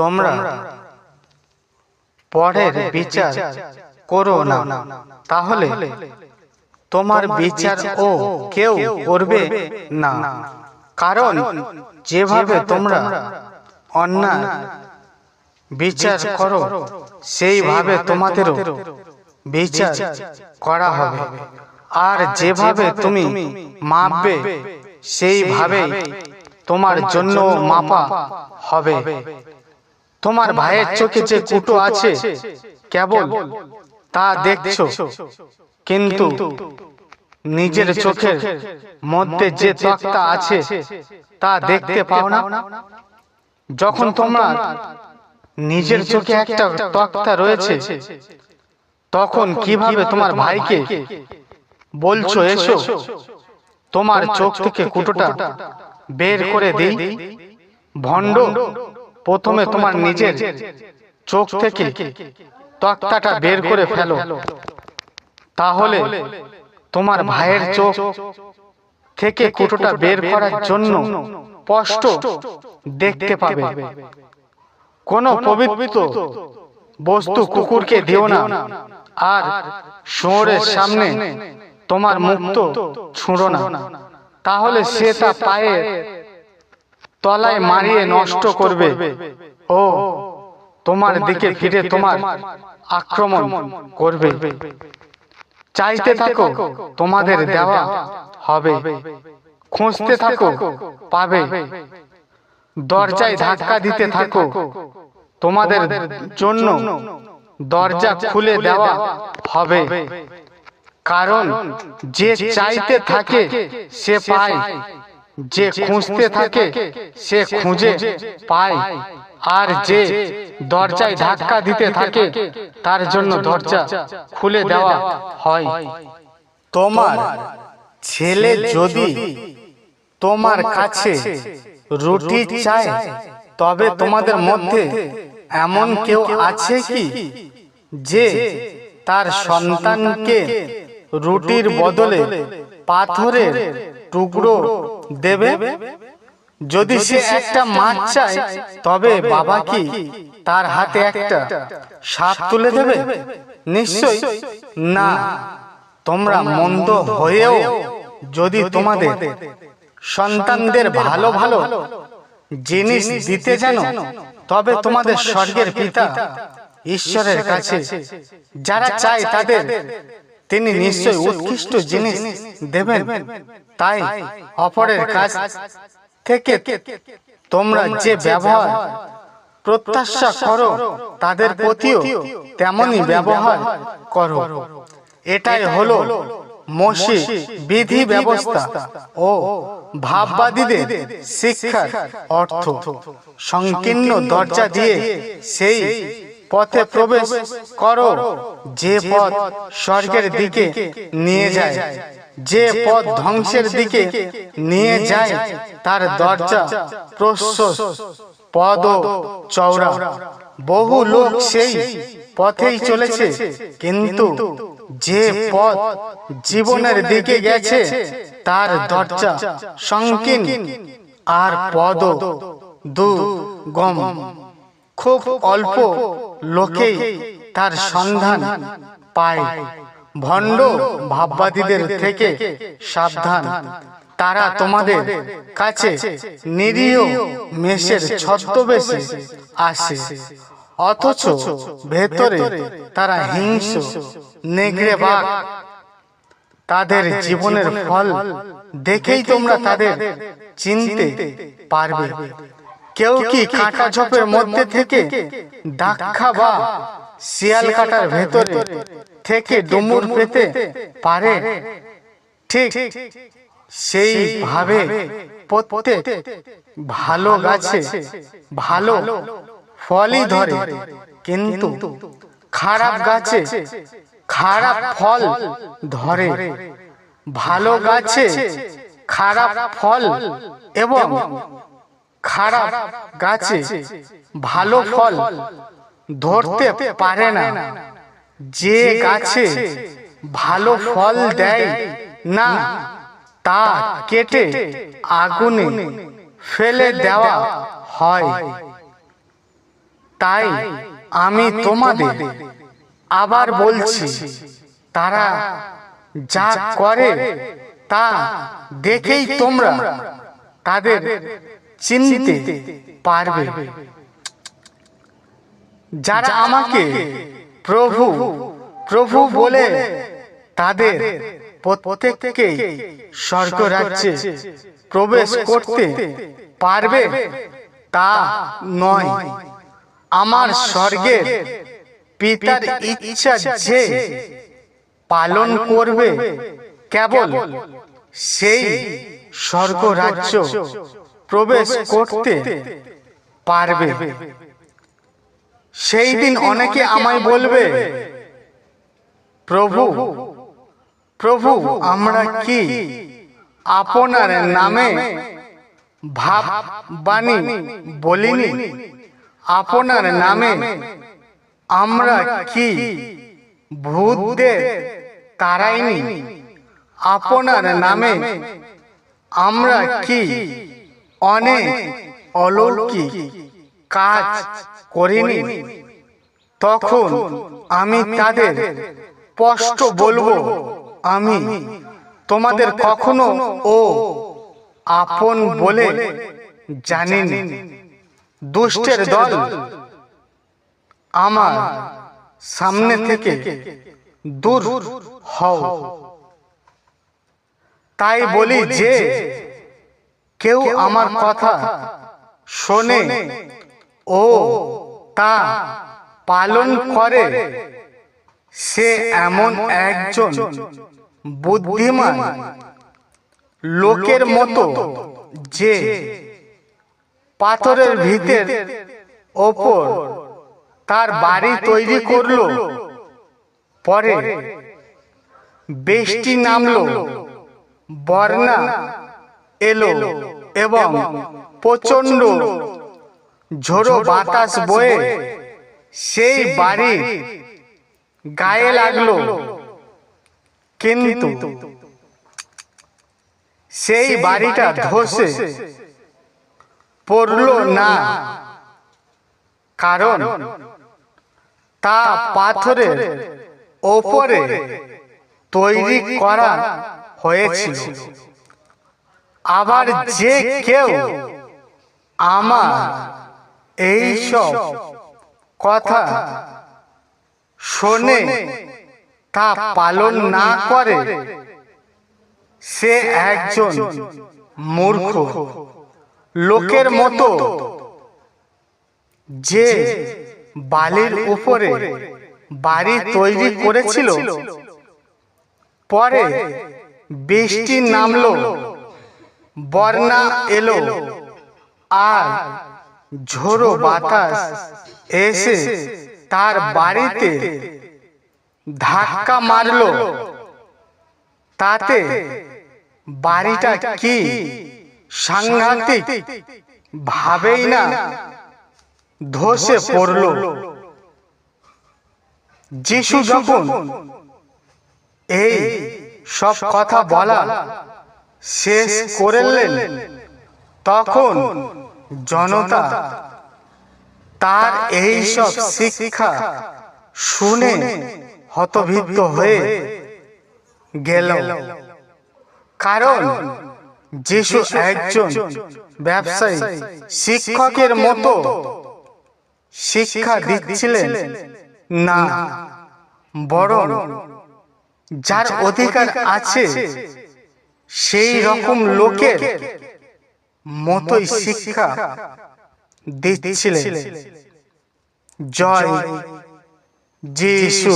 তোমরা পরের বিচার করো না। তাহলে তোমার বিচার ও কেউ করবে না। কারণ যেভাবে তোমরা অন্যায় বিচার করো, সেইভাবে তোমাদেরও বিচার করা হবে। আর যেভাবে তুমি মাপবে সেইভাবে তোমার জন্য মাপা হবে। তোমার ভাইয়ের চোখে যে কুটো আছে কেবল তা দেখছ। কিন্তু নিজের চোখের মধ্যে যে তক্তা আছে তা দেখতে পাও না। যখন তোমার নিজের চোখে একটা তক্তা রয়েছে তখন কীভাবে তোমার ভাইকে বলছো এসো? তোমার চোখ থেকে কুটোটা বের করে দিই। ভণ্ড প্রথমে তোমার নিজের চোখ থেকে তক্তাটা বের করে ফেলো। তাহলে তোমার ভাইয়ের চোখ থেকে কুটোটা বের করার জন্য স্পষ্ট দেখতে পাবে। কোন পবিত্র বস্তু কুকুরকে দিও না। আর শুয়োরের সামনে তোমার মুক্ত ছুঁড়ো না। তাহলে সে তা পায়ে তলায় মারিয়ে নষ্ট করবে। ও তোমার দিকে ফিরে তোমার আক্রমণ করবে। চাইতে থাকো তোমাদের দেওয়া হবে। খুঁজতে থাকো পাবে। দরজায় ধাক্কা দিতে থাকো। তোমাদের জন্য দরজা খুলে দেওয়া হবে। কারণ যে চাইতে থাকে সে পায়। যে খুঁজতে থাকে সে খুঁজে পায়। আর যে দরজায় ধাক্কা দিতে থাকে তার জন্য দরজা খুলে দেওয়া হয়। তোমার ছেলে যদি তোমার কাছে রুটি চায় তবে তোমাদের মধ্যে এমন কেউ আছে কি যে তার সন্তানকে রুটির বদলে পাথরের টুকরো দেবে? যদি সে একটা মাছ চায়, তবে বাবা কি তার হাতে একটা সাপ তুলে দেবে? নিশ্চয় না। তোমরা মন্দ হয়েও যদি তোমাদের সন্তানদের ভালো ভালো জিনিস দিতে জানো, তবে তোমাদের স্বর্গের পিতা ঈশ্বরের কাছে, যারা চায় তাদের তিনি নিশ্চয় উৎকৃষ্ট জিনিস দেবেন। তাই অপরের কাছ থেকে তোমরা যে ব্যবহার প্রত্যাশা করো তাদের প্রতিও তেমনই ব্যবহার করো। এটাই হলো মসি বিধি ব্যবস্থা ও ভাববাদীদের শিক্ষার অর্থ। সংকীর্ণ দরজা দিয়ে সেই পথে প্রবেশ করো। যে পথ স্বর্গের দিকে নিয়ে যায়। যে পথ ধ্বংসের দিকে নিয়ে যায় তার দরজা প্রশস্ত। পদ চওড়া। বহু লোক সেই পথেই চলেছে। কিন্তু যে পথ জীবনের দিকে গেছে তার দরজা সংকীর্ণ আর পদ দু গম খুব অল্প লোকেই তার সন্ধান পায়। ভণ্ড ভাববাদীদের থেকে সাবধান। তারা তোমাদের কাছে নিরীহ মেষের ছদ্মবেশে আসে। অথচ ভেতরে তারা হিংস্র নেগড়ে বাঘ। তাদের জীবনের ফল দেখেই তোমরা তাদের চিনতে পারবে। কেউ কি কাঁটা ঝোপের মধ্যে থেকে দাক্ষা বা শিয়াল কাটার ভেতরে থেকে ডুমুর পেতে পারে। ঠিক সেইভাবে প্রত্যেক ভালো গাছে ভালো ফলই ধরে। কিন্তু খারাপ গাছে খারাপ ফল ধরে। ভালো গাছে খারাপ ফল এবং খারাপ গাছে ভালো ফল ধরতে পারে না। যে গাছে ভালো ফল দেয় না, তা কেটে আগুনে ফেলে দেওয়া হয়। তাই আমি তোমাদের আবার বলছি, তারা যা করে তা দেখেই তোমরা তাদের চিনতে পারবে। যারা আমাকে প্রভু প্রভু বলে তাদের প্রত্যেককে স্বর্গ রাজ্যে প্রবেশ করতে পারবে তা নয়। আমার স্বর্গের পিতার ইচ্ছা যে পালন করবে কেবল সেই স্বর্গ রাজ্য। প্রবেশ করতে পারবে। সেই দিন অনেকে আমায় বলবে প্রভু প্রভু আমরা কি আপনার নামে ভাব বাণী বলিনি? আপনার নামে আমরা কি ভূতদের তারাইনি আপনার নামে আমরা কি অনেক অলৌকিক কাজ করিনি। তখন আমি তাদের স্পষ্ট বলব, আমি তোমাদের কখনো ও আপন বলে জানিনি। দুষ্টের দল আমার সামনে থেকে দূর হও। তাই বলি যে কেউ আমার কথা শোনে ও তা পালন করে সে এমন একজন বুদ্ধিমান লোকের মতো যে পাথরের ভিতের ওপর তার বাড়ি তৈরি করল। পরে বৃষ্টি নামলো। বর্ণা এলো এবং প্রচণ্ড ঝোড়ো বাতাস বয়ে সেই বাড়ির গায়ে লাগল। কিন্তু সেই বাড়িটা ধসে পড়ল না। কারণ তা পাথরের ওপরে তৈরি করা হয়েছিল। আবার যে কেউ আমার এই সব কথা শোনে তা পালন না করে সে একজন মূর্খ। লোকের মতো যে বালির উপরে বাড়ি তৈরি করেছিল। পরে বৃষ্টি নামলো। বর্ণা এলো। আর ঝোড়ো বাতাস এসে তার বাড়িতে ধাক্কা মারলো। তাতে বাড়িটা কি সাংঘাতিক ভাবেই না ধসে পড়ল। যিশু যখন এই সব কথা বলা শেষ করলেন। তখন জনতা তার এই সব শিক্ষা শুনে হতভীত হয়ে গেল। কারণ যিশু একজন ব্যবসায়ী শিক্ষকের মতো শিক্ষা দিচ্ছিলেন। না বরং যার অধিকার আছে সেই রকম লোকের মতোই শিক্ষা দিচ্ছিলেন। জয় যিশু।